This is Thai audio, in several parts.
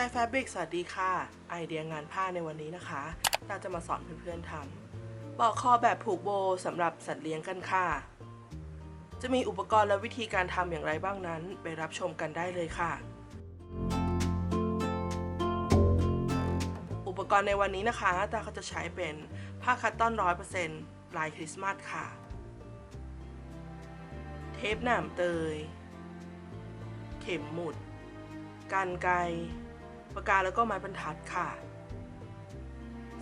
ชายแฟบริกสวัสดีค่ะ ไอเดียงานผ้าในวันนี้นะคะ เราจะมาสอนเพื่อนๆทำปอกคอแบบผูกโบสำหรับสัตว์เลี้ยงกันค่ะ จะมีอุปกรณ์และวิธีการทำอย่างไรบ้างนั้น ไปรับชมกันได้เลยค่ะ อุปกรณ์ในวันนี้นะคะตาเขาจะใช้เป็นผ้าคัตตอนร้อยเปอร์เซ็นต์ลายคริสต์มาสค่ะ เทปหนามเตย เข็มหมุดกันไกร ปากกาแล้วก็ไม้บรรทัดค่ะ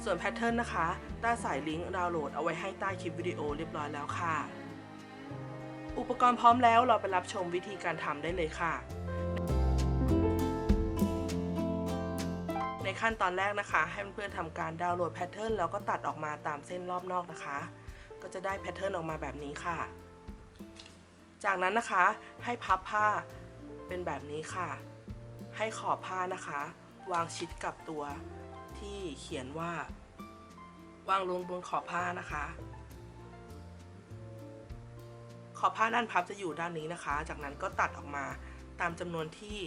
ส่วนแพทเทิร์นนะคะต้าใส่ลิงก์ดาวน์โหลดเอาไว้ให้ใต้คลิปวิดีโอเรียบร้อยแล้วค่ะ อุปกรณ์พร้อมแล้วเราไปรับชมวิธีการทำได้เลยค่ะ ในขั้นตอนแรกนะคะ ให้เพื่อนๆทำการดาวน์โหลดแพทเทิร์นแล้วก็ตัดออกมาตามเส้นรอบนอกนะคะ ก็จะได้แพทเทิร์นออกมาแบบนี้ค่ะ จากนั้นนะคะให้พับผ้าเป็นแบบนี้ค่ะ ให้ขอบผ้านะคะ วางชิดกับตัวที่เขียนว่า วางลงบนขอบผ้านะคะ ขอบผ้าด้านพับจะอยู่ด้านนี้นะคะ จากนั้นก็ตัดออกมาตามจำนวนที่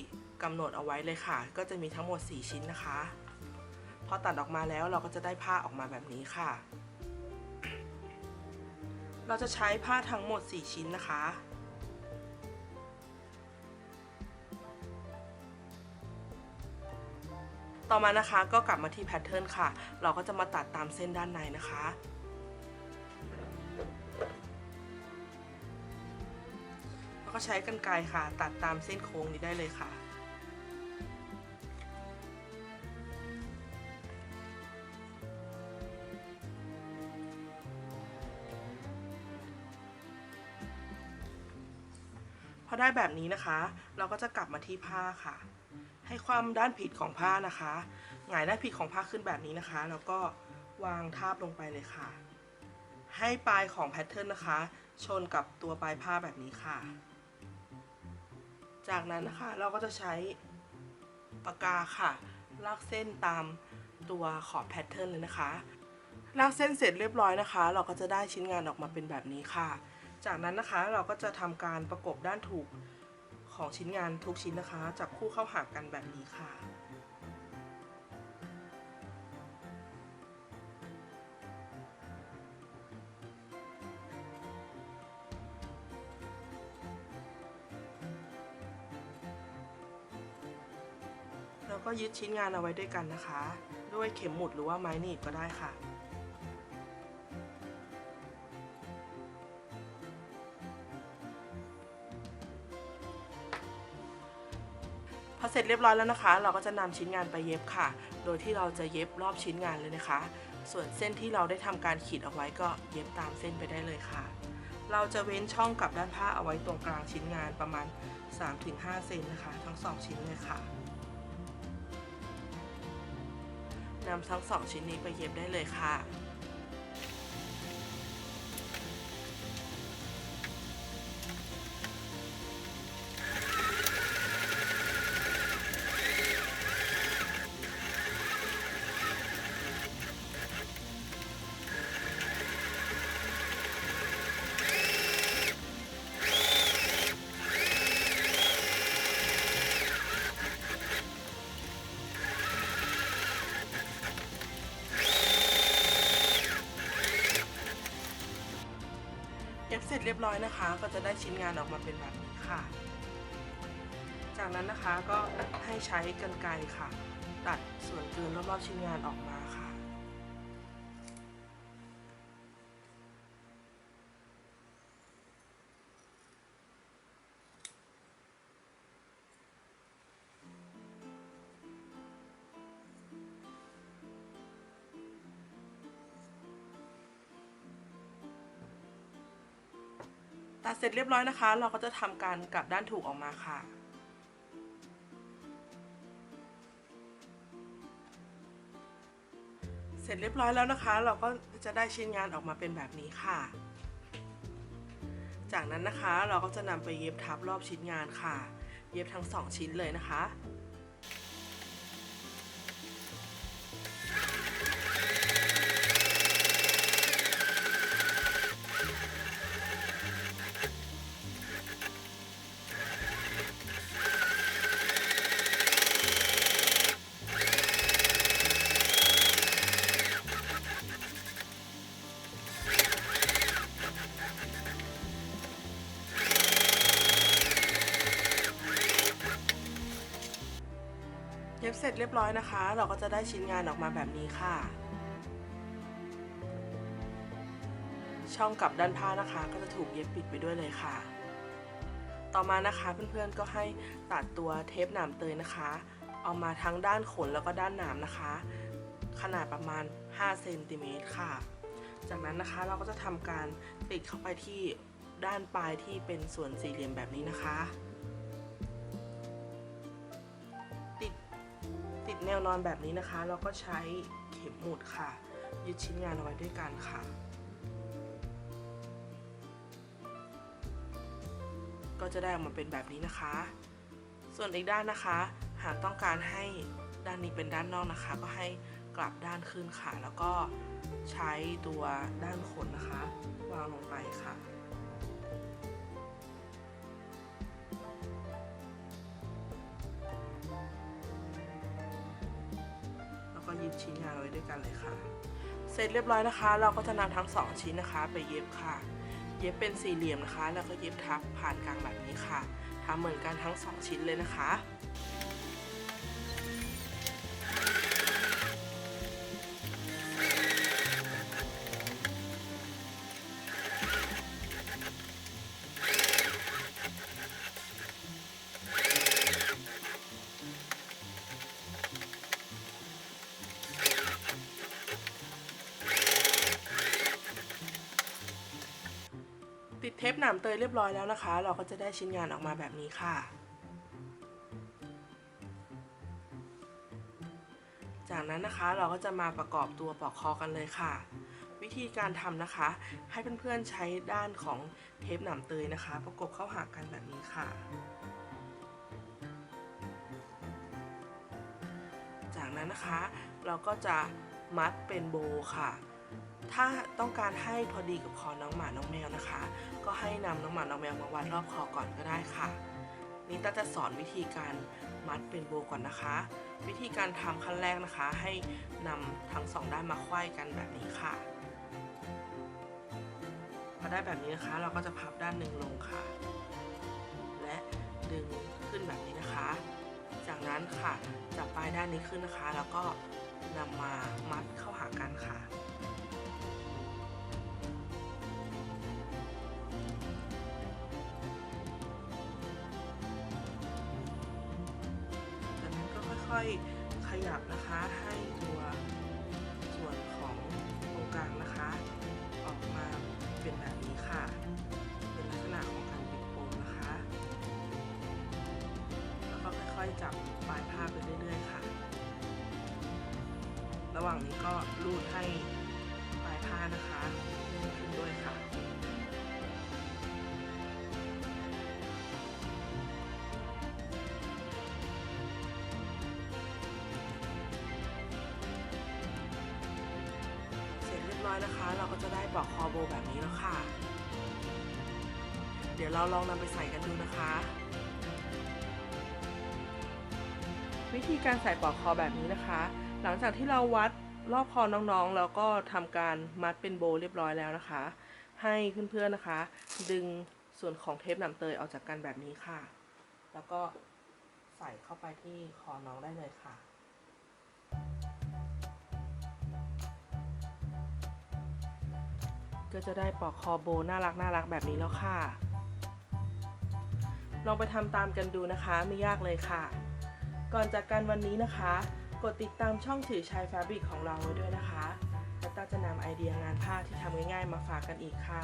กำหนดเอาไว้เลยค่ะ ก็จะมีทั้งหมด 4 ชิ้นนะคะ พอตัดออกมาแล้วเราก็จะได้ผ้าออกมาแบบนี้ค่ะ เราจะใช้ผ้าทั้งหมด 4 ชิ้นนะคะ ต่อมานะคะก็กลับมาที่แพทเทิร์นค่ะ เราก็จะมาตัดตามเส้นด้านในนะคะแล้วก็ใช้กรรไกรค่ะ ตัดตามเส้นโค้งนี้ได้เลยค่ะพอได้แบบนี้นะคะ เราก็จะกลับมาที่ผ้าค่ะ ให้ความด้านผิดของผ้านะคะหงายด้านผิดของผ้าขึ้นแบบนี้นะคะ แล้วก็วางทาบลงไปเลยค่ะ ให้ปลายของแพทเทิร์นนะคะ ชนกับตัวปลายผ้าแบบนี้ค่ะ จากนั้นนะคะเราก็จะใช้ปากกาค่ะ ลากเส้นตามตัวขอบแพทเทิร์นเลยนะคะ ลากเส้นเสร็จเรียบร้อยนะคะ เราก็จะได้ชิ้นงานออกมาเป็นแบบนี้ค่ะ จากนั้นนะคะเราก็จะทำการประกบด้านถูก ของชิ้นงานทุกชิ้นนะคะ จับคู่เข้าหากันแบบนี้ค่ะ แล้วก็ยึดชิ้นงานเอาไว้ด้วยกันนะคะ ด้วยเข็มหมุดหรือว่าไม้หนีบก็ได้ค่ะ อเสร็จเรียบร้อยแล้วนะคะ เราก็จะนำชิ้นงานไปเย็บค่ะ โดยที่เราจะเย็บรอบชิ้นงานเลยนะคะ ส่วนเส้นที่เราได้ทำการขีดเอาไว้ก็เย็บตามเส้นไปได้เลยค่ะ เราจะเว้นช่องกับด้านผ้าเอาไว้ตรงกลางชิ้นงานประมาณ 3-5 เซนนะคะ ทั้ง 2 ชิ้นเลยค่ะนำทั้ง 2 ชิ้นนี้ไปเย็บได้เลยค่ะ เสร็จเรียบร้อยนะคะ ก็จะได้ชิ้นงานออกมาเป็นแบบนี้ค่ะ จากนั้นนะคะก็ให้ใช้กรรไกรค่ะ ตัดส่วนเกินรอบๆชิ้นงานออกมาค่ะ ตัดเสร็จเรียบร้อยนะคะ เราก็จะทำการกลับด้านถูกออกมาค่ะเสร็จเรียบร้อยแล้วนะคะ เราก็จะได้ชิ้นงานออกมาเป็นแบบนี้ค่ะ จากนั้นนะคะเราก็จะนำไปเย็บทับรอบชิ้นงานค่ะ เย็บทั้งสองชิ้นเลยนะคะ ย็บเสร็จเรียบร้อยนะคะ เราก็จะได้ชิ้นงานออกมาแบบนี้ค่ะ ช่องกับด้านผ้านะคะ ก็จะถูกเย็บปิดไปด้วยเลยค่ะ ต่อมานะคะเพื่อนๆก็ให้ตัดตัวเทปหนามเตยนะคะ เอามาทั้งด้านขนแล้วก็ด้านหนามนะคะ ขนาดประมาณ5เซนติเมตรค่ะ จากนั้นนะคะเราก็จะทำการติดเข้าไปที่ด้านปลายที่เป็นส่วนสี่เหลี่ยมแบบนี้นะคะ ดแนวนอนแบบนี้นะคะ เราก็ใช้เข็มหมุดค่ะ ยึดชิ้นงานเอาไว้ด้วยกันค่ะ ก็จะได้ออกมาเป็นแบบนี้นะคะ ส่วนอีกด้านนะคะ หากต้องการให้ด้านนี้เป็นด้านนอกนะคะ ก็ให้กลับด้านขึ้นค่ะ แล้วก็ใช้ตัวด้านขนนะคะ วางลงไปค่ะ ก็ยึดชิ้นงานไว้ด้วยกันเลยค่ะ เสร็จเรียบร้อยนะคะ เราก็จะนำทั้งสองชิ้นนะคะ ไปเย็บค่ะ เย็บเป็นสี่เหลี่ยมนะคะ แล้วก็เย็บทับผ่านกลางแบบนี้ค่ะทำเหมือนกันทั้งสองชิ้นเลยนะคะ หนามเตยเรียบร้อยแล้วนะคะ เราก็จะได้ชิ้นงานออกมาแบบนี้ค่ะ จากนั้นนะคะเราก็จะมาประกอบตัวปลอกคอกันเลยค่ะ วิธีการทำนะคะ ให้เพื่อนๆใช้ด้านของเทปหนามเตยนะคะ ประกบเข้าหากันแบบนี้ค่ะจากนั้นนะคะ เราก็จะมัดเป็นโบค่ะ ถ้าต้องการให้พอดีกับคอน้องหมาน้องแมวนะคะ ก็ให้นำน้องหมาน้องแมวมาวัดรอบคอก่อนก็ได้ค่ะ นี่ต้าจะสอนวิธีการมัดเป็นโบก่อนนะคะ วิธีการทำขั้นแรกนะคะ ให้นำทั้งสองด้านมาไขว้กันแบบนี้ค่ะพอได้แบบนี้นะคะ เราก็จะพับด้านหนึ่งลงค่ะ และดึงขึ้นแบบนี้นะคะ จากนั้นค่ะจับปลายด้านนี้ขึ้นนะคะ แล้วก็นำมามัดเข้าหากันค่ะ ค่อยๆขยับนะคะให้ตัวส่วนของตรงกลางนะคะ ออกมาเป็นแบบนี้ค่ะ เป็นลักษณะของการปิดโปงนะคะ แล้วก็ค่อยๆจับปลายผ้าไปเรื่อยๆค่ะ ระหว่างนี้ก็รูดให้ปลายผ้านะคะลื่นขึ้นด้วยค่ะ จะได้ปลอกคอโบแบบนี้แล้วค่ะ เดี๋ยวเราลองนำไปใส่กันดูนะคะ วิธีการใส่ปลอกคอแบบนี้นะคะ หลังจากที่เราวัดรอบคอน้องๆ แล้วก็ทำการมัดเป็นโบเรียบร้อยแล้วนะคะ ให้เพื่อนๆนะคะ ดึงส่วนของเทปหนำเตยออกจากกันแบบนี้ค่ะ แล้วก็ใส่เข้าไปที่คอน้องได้เลยค่ะ ก็จะได้ปลอกคอโบน่ารักน่ารักแบบนี้แล้วค่ะ ลองไปทำตามกันดูนะคะไม่ยากเลยค่ะ ก่อนจากกันวันนี้นะคะ กดติดตามช่องถือชายแฟบริกของเราไว้ด้วยนะคะแล้วตาจะนำไอเดียงานผ้าที่ทำง่ายๆ มาฝากกันอีกค่ะ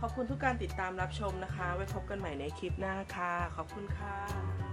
ขอบคุณทุกการติดตามรับชมนะคะ ไว้พบกันใหม่ในคลิปหน้าค่ะ ขอบคุณค่ะ